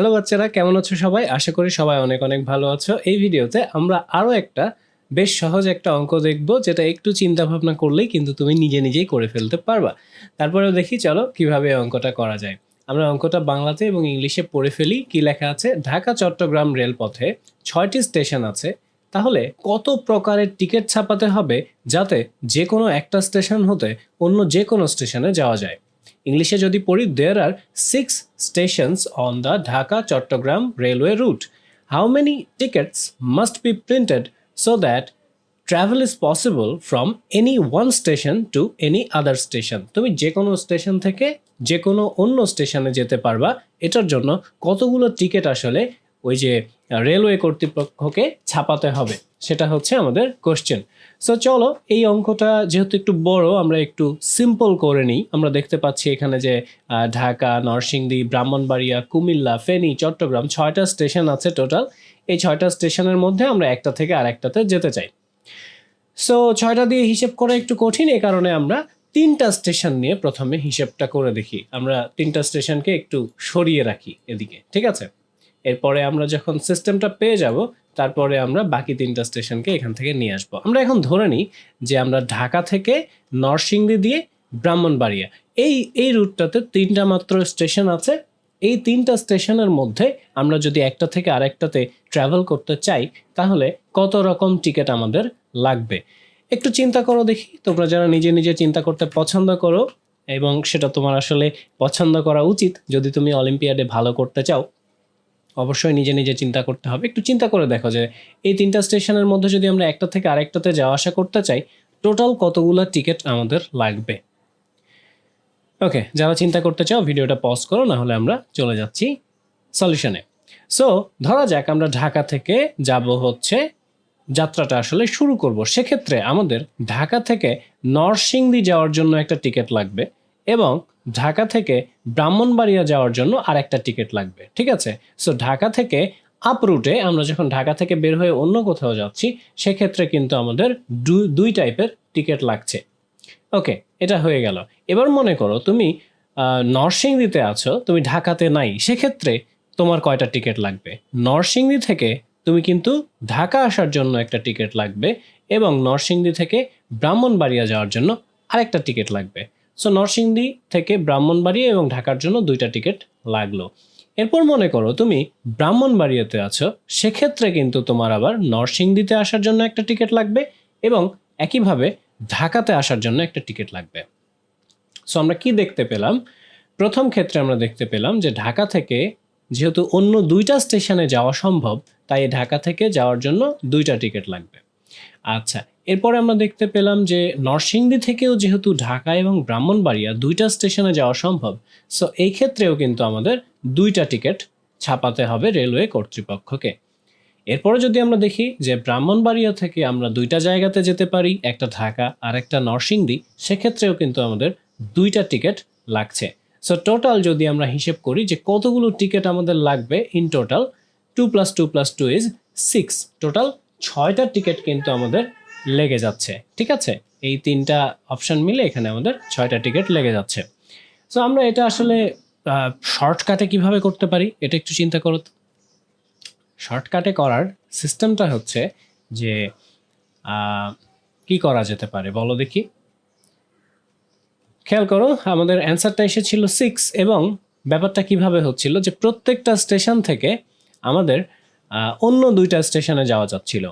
Hello বাচ্চারা, কেমন আছো সবাই? আশা করি সবাই অনেক অনেক ভালো আছো। এই ভিডিওতে আমরা আরও একটা বেশ সহজ একটা অঙ্ক দেখব, যেটা একটু চিন্তা ভাবনা করলেই কিন্তু তুমি নিজে নিজেই করে ফেলতে পারবা। তারপরেও দেখি, চলো কীভাবে অঙ্কটা করা যায়। আমরা অঙ্কটা বাংলাতে এবং ইংলিশে পড়ে ফেলি। কি লেখা আছে? ঢাকা, চট্টগ্রাম রেলপথে ছয়টি স্টেশন আছে। তাহলে কত প্রকারের টিকিট ছাপাতে হবে যাতে যে কোনো একটা স্টেশন হতে অন্য যে কোনো স্টেশনে যাওয়া যায়? ইংলিশে যদি পড়ি there are six stations on the Dhaka Chattogram railway route how many tickets must be printed so that travel is possible from any one station to any other station তুমি যে কোনো স্টেশন থেকে যে কোনো অন্য স্টেশনে যেতে পারবা। এটার জন্য কতগুলো টিকিট আসলে ওই যে রেলওয়ে কর্তৃপক্ষকে ছাপাতে হবে? সেটা হচ্ছে আমাদের কোশ্চেন সো চলো, এই অঙ্কটা যেহেতু একটু বড়, আমরা একটু সিম্পল করে নিই। আমরা দেখতে পাচ্ছি এখানে যে ঢাকা, নরসিংদী, ব্রাহ্মণবাড়িয়া, কুমিল্লা, ফেনী, চট্টগ্রাম ছয়টা স্টেশন আছে টোটাল এই ছয়টা স্টেশনের মধ্যে আমরা একটা থেকে আরেকটাতে যেতে চাই। সো ছয়টা দিয়ে হিসেব করা একটু কঠিন এই কারণে আমরা তিনটা স্টেশন নিয়ে প্রথমে হিসেবটা করে দেখি। আমরা তিনটা স্টেশনকে একটু সরিয়ে রাখি এদিকে, ঠিক আছে? এরপরে আমরা যখন সিস্টেমটা পেয়ে যাব তারপরে আমরা বাকি তিনটা স্টেশনকে এখান থেকে নিয়ে আসব। আমরা এখন ধরে নিই যে আমরা ঢাকা থেকে নরসিংদী দিয়ে ব্রাহ্মণবাড়িয়া, এই এই রুটটাতে তিনটা মাত্র স্টেশন আছে। এই তিনটা স্টেশনের মধ্যে আমরা যদি একটা থেকে আরেকটাতে ট্রাভেল করতে চাই, তাহলে কত রকম টিকিট আমাদের লাগবে? একটু চিন্তা করো দেখি, তোমরা যারা নিজে নিজে চিন্তা করতে পছন্দ করো, এবং সেটা তোমার আসলে পছন্দ করা উচিত, যদি তুমি অলিম্পিয়াডে ভালো করতে চাও। অবশ্যই নিজে নিজে চিন্তা করতে হবে। একটু চিন্তা করে দেখো যে, এই তিনটা স্টেশনের মধ্যে যদি আমরা একটা থেকে আরেকটাতে যাওয়া আসা করতে চাই টোটাল কতগুলো টিকিট আমাদের লাগবে? ওকে যারা চিন্তা করতে চাও, ভিডিওটা পজ করো, না হলে আমরা চলে যাচ্ছি সলিউশনে সো ধরা যাক আমরা ঢাকা থেকে যাব হচ্ছে, যাত্রাটা আসলে শুরু করব। সেক্ষেত্রে আমাদের ঢাকা থেকে নরসিংদী যাওয়ার জন্য একটা টিকিট লাগবে এবং ঢাকা থেকে ব্রাহ্মণবাড়িয়া যাওয়ার জন্য আরেকটা টিকিট লাগবে, ঠিক আছে? সো ঢাকা থেকে আপ রুটে আমরা যখন ঢাকা থেকে বের হয়ে অন্য কোথাও যাচ্ছি, সেক্ষেত্রে কিন্তু আমাদের দুই টাইপের টিকিট লাগছে। ওকে এটা হয়ে গেল। এবার মনে করো তুমি নরসিংদীতে আছো, তুমি ঢাকাতে নাই, সেক্ষেত্রে তোমার কয়টা টিকিট লাগবে? নরসিংদী থেকে তুমি কিন্তু ঢাকা আসার জন্য একটা টিকিট লাগবে এবং নরসিংদী থেকে ব্রাহ্মণবাড়িয়া যাওয়ার জন্য আরেকটা টিকিট লাগবে। সো নরসিংদী থেকে ব্রাহ্মণবাড়িয়া এবং ঢাকার জন্য দুইটা টিকিট লাগল। এরপর মনে করো তুমি ব্রাহ্মণবাড়িয়াতে আছো, সেক্ষেত্রে কিন্তু তোমার আবার নরসিংদীতে আসার জন্য একটা টিকিট লাগবে এবং একইভাবে ঢাকাতে আসার জন্য একটা টিকিট লাগবে। সো আমরা কি দেখতে পেলাম? প্রথম ক্ষেত্রে আমরা দেখতে পেলাম যে ঢাকা থেকে যেহেতু অন্য দুইটা স্টেশনে যাওয়া সম্ভব, তাই ঢাকা থেকে যাওয়ার জন্য দুইটা টিকিট লাগবে। আচ্ছা এরপরে আমরা দেখতে পেলাম যে নরসিংদী থেকেও যেহেতু ঢাকা এবং ব্রাহ্মণবাড়িয়া দুইটা স্টেশনে যাওয়া সম্ভব সো এই ক্ষেত্রেও কিন্তু আমাদের দুইটা টিকিট ছাপাতে হবে রেলওয়ে কর্তৃপক্ষকে। এরপরে যদি আমরা দেখি যে ব্রাহ্মণবাড়িয়া থেকে আমরা দুইটা জায়গাতে যেতে পারি, একটা ঢাকা আর একটা নরসিংদী, সেক্ষেত্রেও কিন্তু আমাদের দুইটা টিকিট লাগছে। সো টোটাল যদি আমরা হিসেব করি যে কতগুলো টিকিট আমাদের লাগবে in total two plus two plus two is six total ছয়টা টিকিট কিন্তু আমাদের লেগে যাচ্ছে, ঠিক আছে? এই তিনটা অপশন মিলে এখানে আমাদের ছয়টা টিকিট লেগে যাচ্ছে। সো আমরা এটা আসলে শর্টকাটে কীভাবে করতে পারি, এটা একটু চিন্তা করো। শর্টকাটে করার সিস্টেমটা হচ্ছে যে কি করা যেতে পারে বলো দেখি। খেয়াল করো, আমাদের অ্যান্সারটা এসেছিল সিক্স এবং ব্যাপারটা কীভাবে হচ্ছিল যে প্রত্যেকটা স্টেশন থেকে আমাদের অন্য দুইটা স্টেশনে যাওয়া যাচ্ছিল।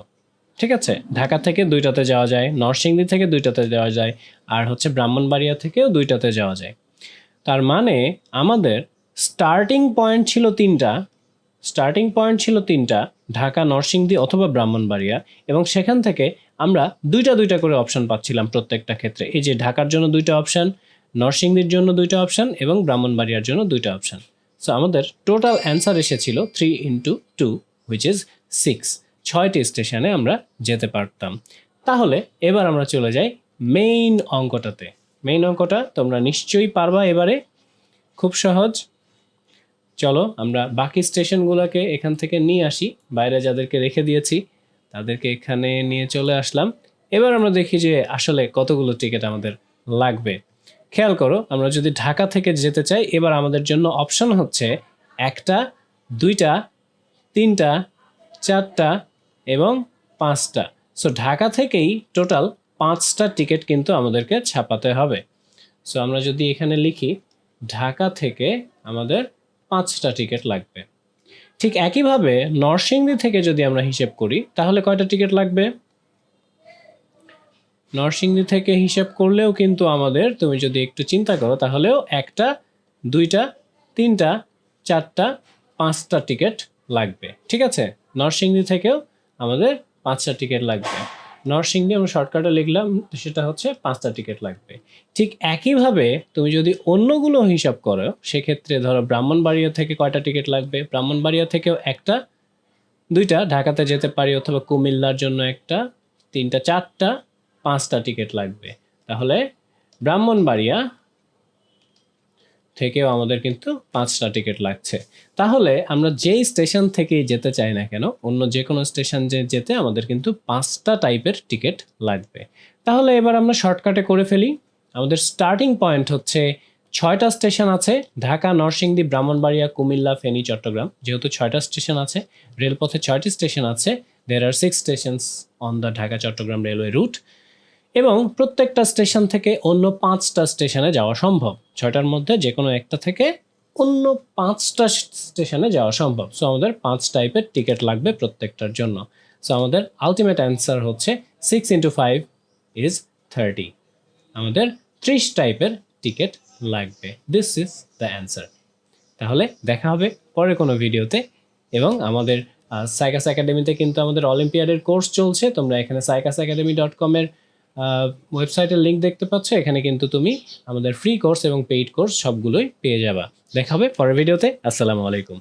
ঠিক আছে? ঢাকা থেকে দুইটাতে যাওয়া যায়, নরসিংদী থেকে দুইটাতে যাওয়া যায়, আর হচ্ছে ব্রাহ্মণবাড়িয়া থেকেও দুইটাতে যাওয়া যায়। তার মানে আমাদের স্টার্টিং পয়েন্ট ছিল তিনটা স্টার্টিং পয়েন্ট ছিল তিনটা, ঢাকা, নরসিংদী অথবা ব্রাহ্মণবাড়িয়া, এবং সেখান থেকে আমরা দুইটা দুইটা করে অপশন পাচ্ছিলাম প্রত্যেকটা ক্ষেত্রে। এই যে ঢাকার জন্য দুইটা অপশান নরসিংদীর জন্য দুইটা অপশন এবং ব্রাহ্মণবাড়িয়ার জন্য দুইটা অপশান সো আমাদের টোটাল অ্যান্সার এসেছিল three into two which is six ছয়টি স্টেশনে আমরা যেতে পারতাম। তাহলে এবার আমরা চলে যাই মেইন অঙ্কটাতে। মেইন অঙ্কটা তোমরা নিশ্চয়ই পারবা এবারে। খুব সহজ। চলো আমরা বাকি স্টেশনগুলোকে এখান থেকে নিয়ে আসি। বাইরে যাদেরকে রেখে দিয়েছি, তাদেরকে এখানে নিয়ে চলে আসলাম। এবার আমরা দেখি যে আসলে কতগুলো টিকিট আমাদের লাগবে। খেয়াল করো, আমরা যদি ঢাকা থেকে যেতে চাই, এবার আমাদের জন্য অপশন হচ্ছে একটা, দুইটা তিনটা, চারটা এবং পাঁচটা। সো ঢাকা থেকেই টোটাল পাঁচটা টিকিট কিন্তু আমাদেরকে ছাপাতে হবে। সো আমরা যদি এখানে লিখি, ঢাকা থেকে আমাদের পাঁচটা টিকিট লাগবে। ঠিক একইভাবে নরসিংদী থেকে যদি আমরা হিসেব করি, তাহলে কয়টা টিকিট লাগবে? নরসিংদী থেকে হিসেব করলেও কিন্তু আমাদের, তুমি যদি একটু চিন্তা করো, তাহলেও একটা, দুইটা, তিনটা, চারটা, পাঁচটা টিকিট লাগবে। ঠিক আছে? নরসিংদী থেকেও আমাদের পাঁচটা টিকিট লাগবে। নরসিংদী আমরা শর্টকাটে লিখলাম, সেটা হচ্ছে পাঁচটা টিকিট লাগবে। ঠিক একইভাবে তুমি যদি অন্যগুলো হিসাব করো, সেক্ষেত্রে ধরো ব্রাহ্মণবাড়িয়া থেকে কয়টা টিকিট লাগবে? ব্রাহ্মণবাড়িয়া থেকেও একটা, দুইটা, ঢাকাতে যেতে পারি অথবা কুমিল্লার জন্য একটা, তিনটা, চারটা, পাঁচটা টিকিট লাগবে। তাহলে ব্রাহ্মণবাড়িয়া থেকেও আমাদের কিন্তু পাঁচটা টিকিট লাগছে। তাহলে আমরা যেই স্টেশন থেকেই যেতে চাই না কেন, অন্য যে কোনো স্টেশন যে যেতে আমাদের কিন্তু পাঁচটা টাইপের টিকিট লাগবে। তাহলে এবার আমরা শর্টকাটে করে ফেলি। আমাদের স্টার্টিং পয়েন্ট হচ্ছে ছয়টা স্টেশন আছে, ঢাকা, নরসিংদী, ব্রাহ্মণবাড়িয়া, কুমিল্লা, ফেনী, চট্টগ্রাম। যেহেতু ছয়টা স্টেশন আছে, রেলপথে ছয়টি স্টেশন আছে there are six stations on the Dhaka Chattogram railway route এবং প্রত্যেকটা স্টেশন থেকে অন্য পাঁচটা স্টেশনে যাওয়া সম্ভব। ছয়টার মধ্যে যে কোনো একটা থেকে অন্য পাঁচটা স্টেশনে যাওয়া সম্ভব। সো আমাদের পাঁচ টাইপের টিকিট লাগবে প্রত্যেকটার জন্য। সো আমাদের আলটিমেট অ্যান্সার হচ্ছে six into five is thirty আমাদের ত্রিশ টাইপের টিকিট লাগবে। দিস ইজ দ্য অ্যান্সার তাহলে দেখা হবে পরে কোনো ভিডিওতে। এবং আমাদের সাইকাস একাডেমিতে কিন্তু আমাদের অলিম্পিয়াডের কোর্স চলছে। তোমরা এখানে সাইকাস একাডেমি ডট কমের ওয়েবসাইটের লিঙ্ক দেখতে পাচ্ছ, এখানে কিন্তু তুমি আমাদের ফ্রি কোর্স এবং পেইড কোর্স সবগুলোই পেয়ে যাবা। দেখা হবে পরের ভিডিওতে আসসালামু আলাইকুম।